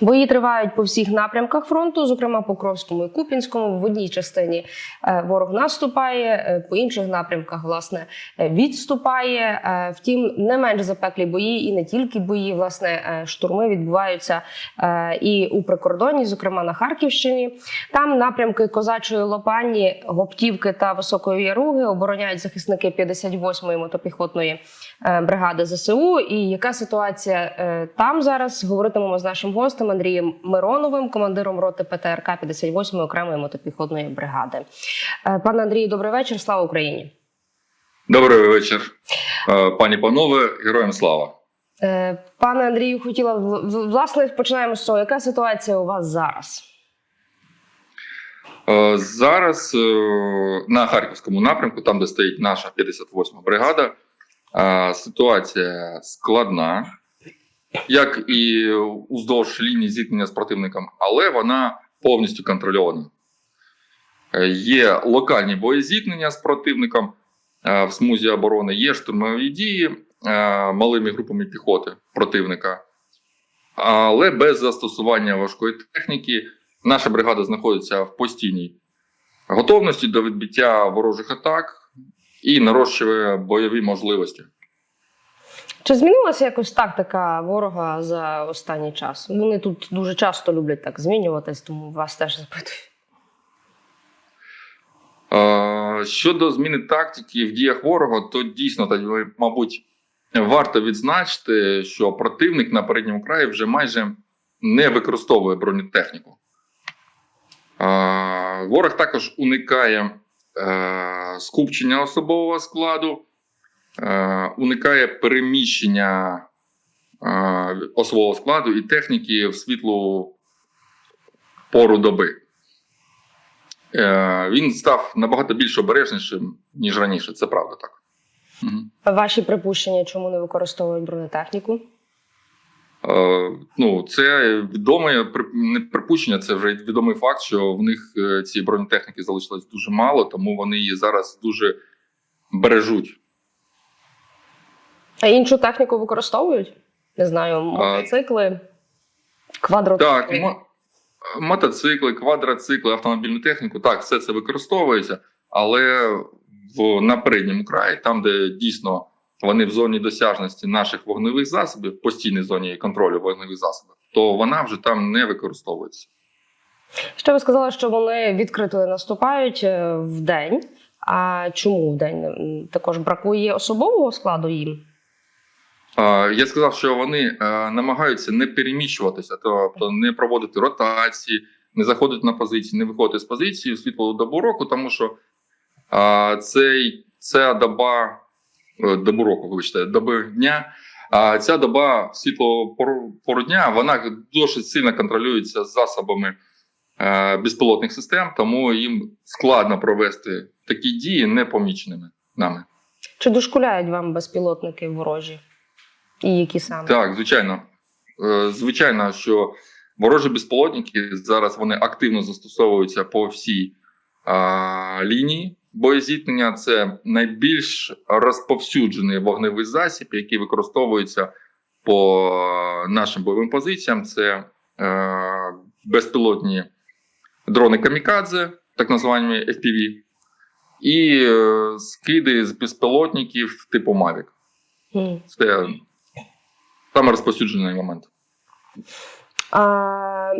Бої тривають по всіх напрямках фронту, зокрема по Кровському і Купінському. В одній частині е, ворог наступає, е, по інших напрямках власне е, відступає. Втім, не менш запеклі бої, і не тільки бої, власне, штурми відбуваються і у прикордонні, зокрема на Харківщині. Там напрямки козачої Лопані, Гоптівки та Високої Яруги обороняють захисники 58-ї мотопіхотної бригади ЗСУ. І яка ситуація там зараз? Говоритимемо з нашим гостем Андрієм Мироновим, командиром роти ПТРК 58-ї окремої мотопіхотної бригади. Е, Пане Андрію, добрий вечір. Слава Україні. Добрий вечір, Е, пані панове, героям слава. Е, Пане Андрію, хотіла власне починаємо з цього. Яка ситуація у вас зараз? Зараз на харківському напрямку, там де стоїть наша 58-ма бригада, ситуація складна, як і уздовж лінії зіткнення з противником, але вона повністю контрольована. Е, Є локальні боєзіткнення з противником е, в смузі оборони, є штурмові дії е, малими групами піхоти противника, але без застосування важкої техніки. Наша бригада знаходиться в постійній готовності до відбиття ворожих атак і нарощує бойові можливості. Чи змінилася якось тактика ворога за останній час? Вони тут дуже часто люблять так змінюватись, тому вас теж запитую. Е, Щодо зміни тактики в діях ворога, то дійсно мабуть, варто відзначити, що противник на передньому краї вже майже не використовує бронетехніку. Ворог також уникає е, скупчення особового складу, уникає переміщення е, особового складу і техніки в світлу пору доби. Е, Він став набагато більш обережнішим, ніж раніше. Це правда так. Ваші припущення, чому не використовують бронетехніку? Е, Ну, це відоме не припущення, це вже відомий факт, що в них е, цієї бронетехніки залишилось дуже мало, тому вони її зараз дуже бережуть. А іншу техніку використовують? Не знаю, мотоцикли, квадроцикли. Так, мо- мотоцикли, квадроцикли, автомобільну техніку, так, все це використовується, але в на передньому краї, там, де дійсно вони в зоні досяжності наших вогневих засобів, в постійній зоні контролю вогневих засобів, то вона вже там не використовується. Ще ви сказали, що вони відкрито наступають е, в день. А чому в день? Також бракує особового складу їм. Я сказав, що вони е, намагаються не переміщуватися, тобто не проводити ротації, не заходити на позиції, не виходити з позиції в світлу добу року, тому що цей, ця доба е, добу року, вибачте, доби дня. А ця доба в світло пору, пору дня вона досить сильно контролюється засобами е, безпілотних систем, тому їм складно провести такі дії непоміченими нами. Чи дошкуляють вам безпілотники ворожі? І які саме? Так, звичайно. Е, Звичайно, що ворожі безпілотники зараз вони активно застосовуються по всій а, лінії боєзіткнення. Це найбільш розповсюджений вогневий засіб, який використовується по нашим бойовим позиціям. Це е, безпілотні дрони камікадзе, так називані FPV, і е, скиди з безпілотників типу Mavic. Це саме розповсюджений момент. А,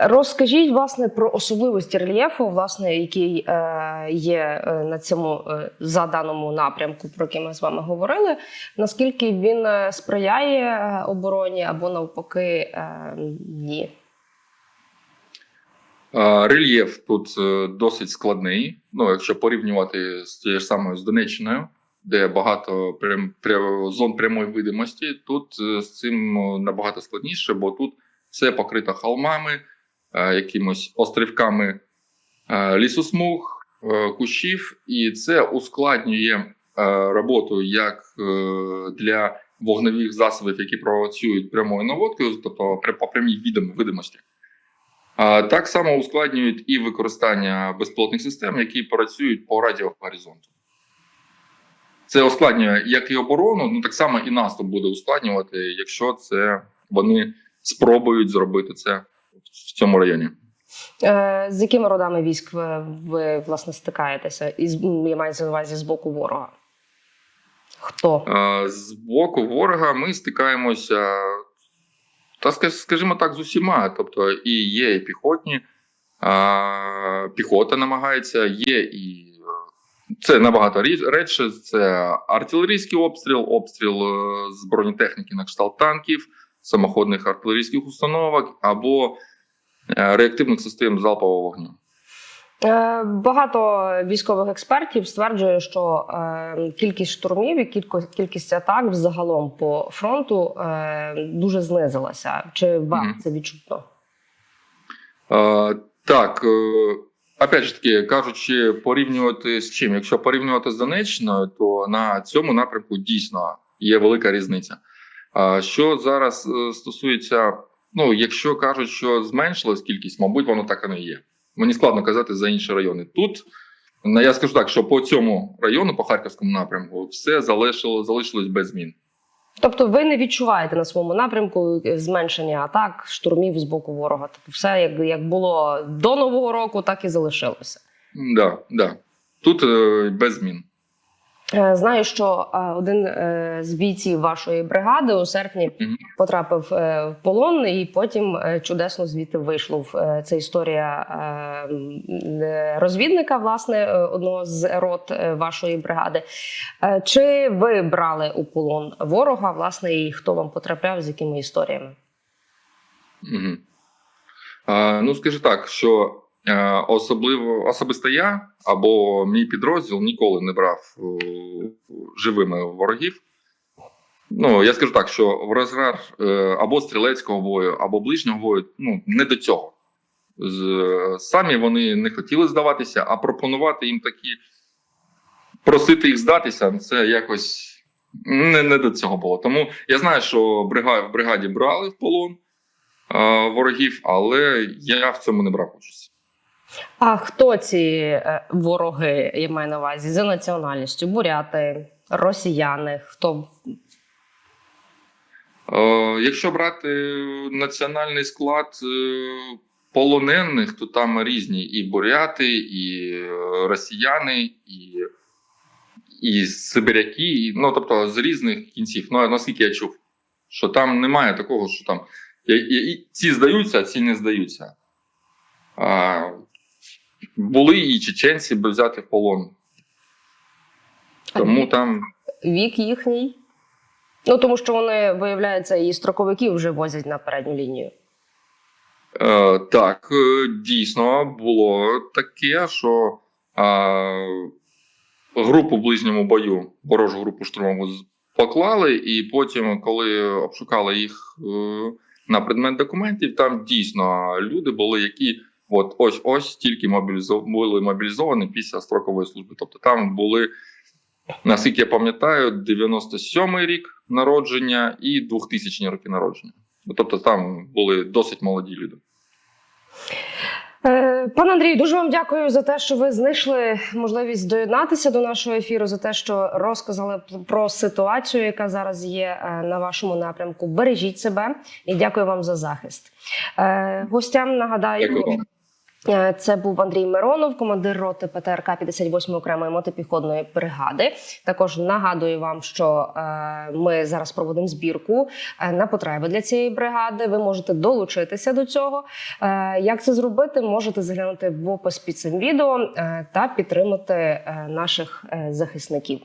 розкажіть власне про особливості рельєфу, власне, який е, є е, на цьому е, за даному напрямку, про який ми з вами говорили. Наскільки він е, сприяє обороні або навпаки е, ні? Рельєф тут досить складний. Ну, якщо порівнювати з тією ж самою з Донеччиною, де багато прям, прям, зон прямої видимості, тут е, з цим набагато складніше, бо тут все покрито холмами, е, якимось острівками е, лісосмуг, кущів, і це ускладнює роботу як для вогневих засобів, які працюють прямою наводкою, тобто по прямій видимості. Так само ускладнюють і використання безпілотних систем, які працюють по радіогоризонту. Це ускладнює як і оборону, ну так само і наступ буде ускладнювати, якщо це вони спробують зробити це в цьому районі. Е, З якими родами військ ви, ви власне стикаєтеся? Із я маю на увазі з боку ворога? Хто? Е, З боку ворога ми стикаємося, та скажімо так, з усіма. Тобто і є і піхотні, піхота намагається, є і це набагато рідше. Це артилерійський обстріл, обстріл е, з бронетехніки на кшталт танків, самоходних артилерійських установок або е, реактивних систем залпового вогню. Е, Багато військових експертів стверджує, що кількість штурмів і кількість атак взагалом по фронту дуже знизилася. Чи вам це відчутно? Так, опять ж таки, кажучи, порівнювати з чим? Якщо порівнювати з Донеччиною, то на цьому напрямку дійсно є велика різниця. Що зараз е, стосується, ну, якщо кажуть, що зменшилась кількість, мабуть, воно так і не є. Мені складно казати за інші райони. Тут ну, я скажу так, що по цьому району, по харківському напрямку, все залишило, залишилось без змін. Тобто, ви не відчуваєте на своєму напрямку зменшення атак, штурмів з боку ворога? Тобто, все як, як було до нового року, так і залишилося. Да, да. Тут е, без змін. Е, Знаю, що е, один е, з бійців вашої бригади у серпні потрапив в полон, і потім чудесно звідти вийшло. Це історія розвідника, власне, одного з рот вашої бригади. Чи ви брали у полон ворога, власне, і хто вам потрапляв, з якими історіями? Ну, скажу так, що особливо особисто я або мій підрозділ ніколи не брав е, живими ворогів. Ну, я скажу так, що в розгар е, або стрілецького бою, або ближнього бою, ну, не до цього. Самі вони не хотіли здаватися, а пропонувати їм такі, просити їх здатися, це якось не, не до цього було. Тому я знаю, що в бригаді брали в полон е, ворогів, але я в цьому не брав участь. А хто ці е, вороги, я маю на увазі, за національністю? Буряти, росіяни? Хто Е, якщо брати національний склад е, полонених, то там різні і буряти, і росіяни, і, і сибиряки, і, ну тобто з різних кінців. Ну наскільки я чув, що там немає такого, що там і, і, і ці здаються, а ці не здаються. А, були і чеченці би взяти в полон. Тому там вік їхній? Ну тому що вони виявляється і строковиків вже возять на передню лінію. Е, так, е, дійсно було таке, що е, групу в ближньому бою, ворожу групу штурмову поклали, і потім, коли обшукали їх е, на предмет документів, там дійсно люди були, які от ось ось тільки мобілізо- були мобілізовані після строкової служби. Тобто там були, наскільки я пам'ятаю, 97-й рік народження і 2000 роки народження. Ну, Тобто там були досить молоді люди. Е, Пане Андрію, дуже вам дякую за те, що ви знайшли можливість доєднатися до нашого ефіру, за те, що розказали про ситуацію, яка зараз є е, на вашому напрямку. Бережіть себе і дякую вам за захист. Е, Гостям нагадаю. Дякую вам. Це був Андрій Миронов, командир роти ПТРК 58 окремої мотопіхотної бригади. Також нагадую вам, що е, ми зараз проводимо збірку е, на потреби для цієї бригади. Ви можете долучитися до цього. Е, Як це зробити? Можете заглянути в опис під цим відео та підтримати наших захисників.